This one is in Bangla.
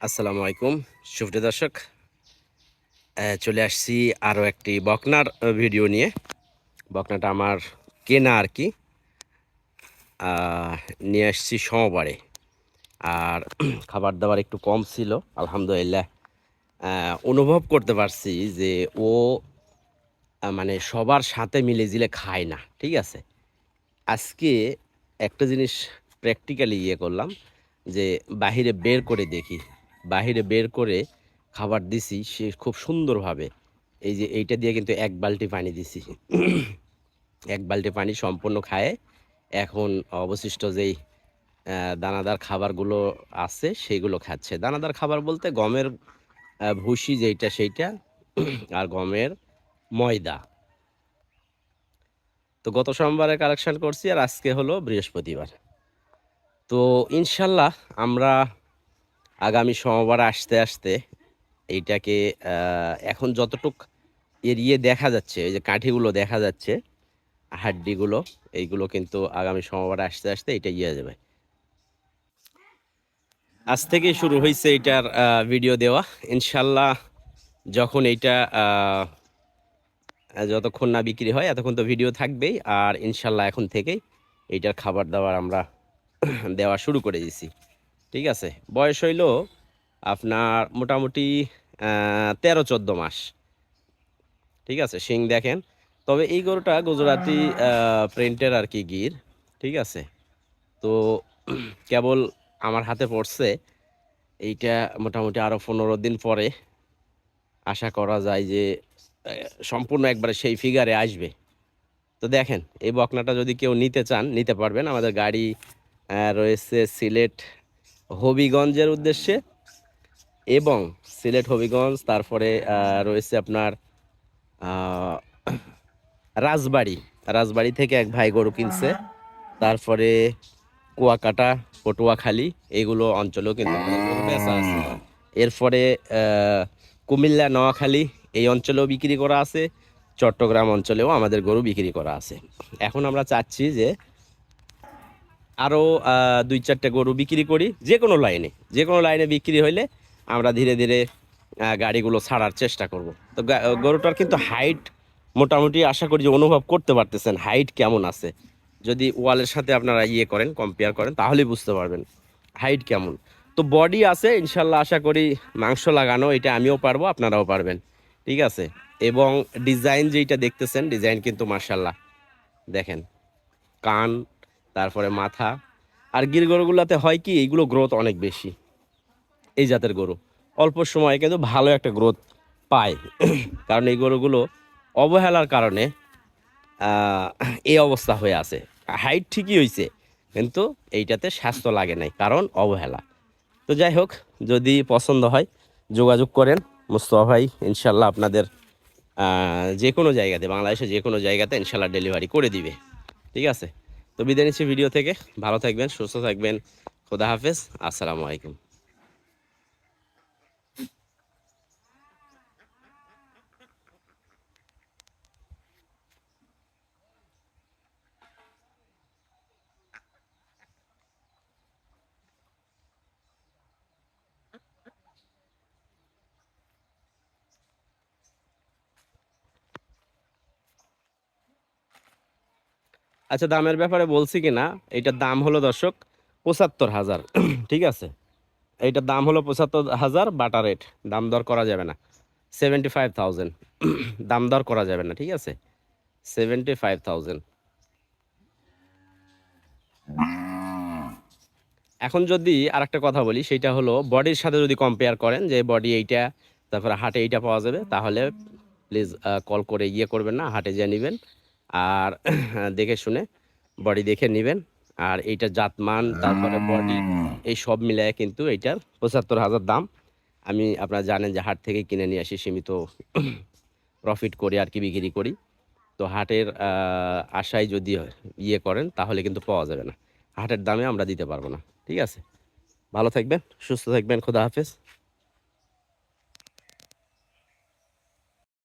আসসালামু আলাইকুম। সুপ্রিয় দর্শক চলে আসছি আরও একটি বকনার ভিডিও নিয়ে। বকনাটা আমার কেনা আর কি। নিয়ে আসছি সমবারে। আর খাবার দাবার একটু কম ছিল, আলহামদুলিল্লাহ। অনুভব করতে পারছি যে ও মানে সবার সাথে মিলে জিলে খায় না, ঠিক আছে? আজকে একটা জিনিস প্র্যাকটিক্যালি ইয়ে করলাম, যে বাহিরে বের করে দেখি। বাহিরে বের করে খাবার দিছি, সে খুব সুন্দরভাবে। এই যে এইটা দিয়ে কিন্তু এক বালতি পানি দিছি। এক বালতি পানি সম্পূর্ণ খায় এখন অবশিষ্ট যেই দানাদার খাবারগুলো আছে সেইগুলো খাচ্ছে। দানাদার খাবার বলতে গমের ভুসি যেইটা সেইটা, আর গমের ময়দা। তো গত সোমবারে কালেকশন করছি আর আজকে হলো বৃহস্পতিবার। তো ইনশাল্লাহ আমরা আগামী সোমবার আসতে আসতে এইটাকে এখন যতটুক এরিয়ে দেখা যাচ্ছে এই যে কাঠিগুলো দেখা যাচ্ছে হাড্ডিগুলো এইগুলো কিন্তু আগামী সোমবার আসতে আসতে এটা ইয়ে যাবে। আজ থেকেই শুরু হয়েছে এইটার আহ, ভিডিও দেওয়া। ইনশাল্লাহ যখন এইটা যতক্ষণ না বিক্রি হয় এতক্ষণ তো ভিডিও থাকবেই। আর ইনশাল্লাহ এখন থেকেই এইটার খাবার দাবার আমরা দেওয়া শুরু করে দিছি। ঠিক আছে, বয়স হইল আপনার মোটামুটি তেরো চোদ্দ মাস। ঠিক আছে, শিং দেখেন। তবে এই গরুটা গুজরাটি প্রিন্টের আর কি গির, ঠিক আছে। তো কেবল আমার হাতে পড়ছে, এইটা মোটামুটি আরও পনেরো দিন পরে আশা করা যায় যে সম্পূর্ণ একবারে সেই ফিগারে আসবে। তো দেখেন, এই বকনাটা যদি কেউ নিতে চান, নিতে পারবেন। আমাদের গাড়ি রয়েছে সিলেট হবিগঞ্জের উদ্দেশ্যে এবং সিলেট হবিগঞ্জ তারপরে রয়েছে আপনার রাজবাড়ি। রাজবাড়ি থেকে এক ভাই গরু কিনছে। তারপরে কুয়াকাটা পটুয়াখালী এগুলো অঞ্চলেও কিন্তু এরপরে কুমিল্লা নোয়াখালী এই অঞ্চলেও বিক্রি করা আছে। চট্টগ্রাম অঞ্চলেও আমাদের গরু বিক্রি করা আছে। এখন আমরা চাচ্ছি যে আরও দুই চারটে গরু বিক্রি করি যে কোনো লাইনে যে কোনো লাইনে বিক্রি হইলে আমরা ধীরে ধীরে গাড়িগুলো ছাড়ার চেষ্টা করব। তো গরুটার কিন্তু হাইট মোটামুটি আশা করি যে অনুভব করতে পারতেছেন হাইট কেমন আছে। যদি ওয়ালের সাথে আপনারা ইয়ে করেন কম্পেয়ার করেন, তাহলেই বুঝতে পারবেন হাইট কেমন। তো বডি আছে, ইনশাল্লাহ আশা করি মাংস লাগানো, এটা আমিও পারব, আপনারাও পারবেন, ঠিক আছে? এবং ডিজাইন যেইটা দেখতেছেন ডিজাইন কিন্তু মার্শাল্লাহ দেখেন, কান তারপরে মাথা। আর গির গরুগুলোতে হয় কি এইগুলো গ্রোথ অনেক বেশি। এই জাতের গরু। অল্প সময়ে কিন্তু ভালো একটা গ্রোথ পায়। কারণ এই গরুগুলো অবহেলার কারণে এই অবস্থা হয়ে আছে। হাইট ঠিকই হয়েছে কিন্তু এইটাতে স্বাস্থ্য লাগে নাই, কারণ অবহেলা। তো যাই হোক, যদি পছন্দ হয়, যোগাযোগ করেন। মুস্তফা ভাই, ইনশাল্লাহ আপনাদের যে কোনো জায়গাতে বাংলাদেশে যে কোনো জায়গাতে ইনশাল্লাহ ডেলিভারি করে দিবে। ঠিক আছে? তো বিদায় নিচ্ছি ভিডিও থেকে। ভালো থাকবেন সুস্থ থাকবেন। খোদা হাফেজ। আসসালামু আলাইকুম। আচ্ছা দামের ব্যাপারে বলছি কি না এইটার দাম হলো দর্শক পঁচাত্তর হাজার, ঠিক আছে? এইটার দাম হলো পঁচাত্তর হাজার বাটা রেট দাম দর করা যাবে না। সেভেন্টি ফাইভ থাউজেন্ড দাম দর করা যাবে না, ঠিক আছে? সেভেন্টি ফাইভ থাউজেন্ড এখন যদি আরেকটা কথা বলি সেটা হলো বডির সাথে যদি কম্পেয়ার করেন, যে বডি এইটা, তারপরে হাটে এইটা পাওয়া যাবে, তাহলে প্লিজ কল করে ইয়ে করবেন না হাটে যেয়ে নেবেন। আর দেখে শুনে বডি দেখে নেবেন। আর এইটা জাতমান তারপরে বডি এই সব মিলায় কিন্তু এইটার পঁচাত্তর হাজার দাম। আমি আপনারা জানেন যে হাট থেকে কিনে নিয়ে আসি সীমিত প্রফিট করি আর কি বিক্রি করি। তো হাটের আশায় যদি ইয়ে করেন তাহলে কিন্তু পাওয়া যাবে না। হাটের দামে আমরা দিতে পারব না। ঠিক আছে? ভালো থাকবেন সুস্থ থাকবেন খোদা হাফেজ।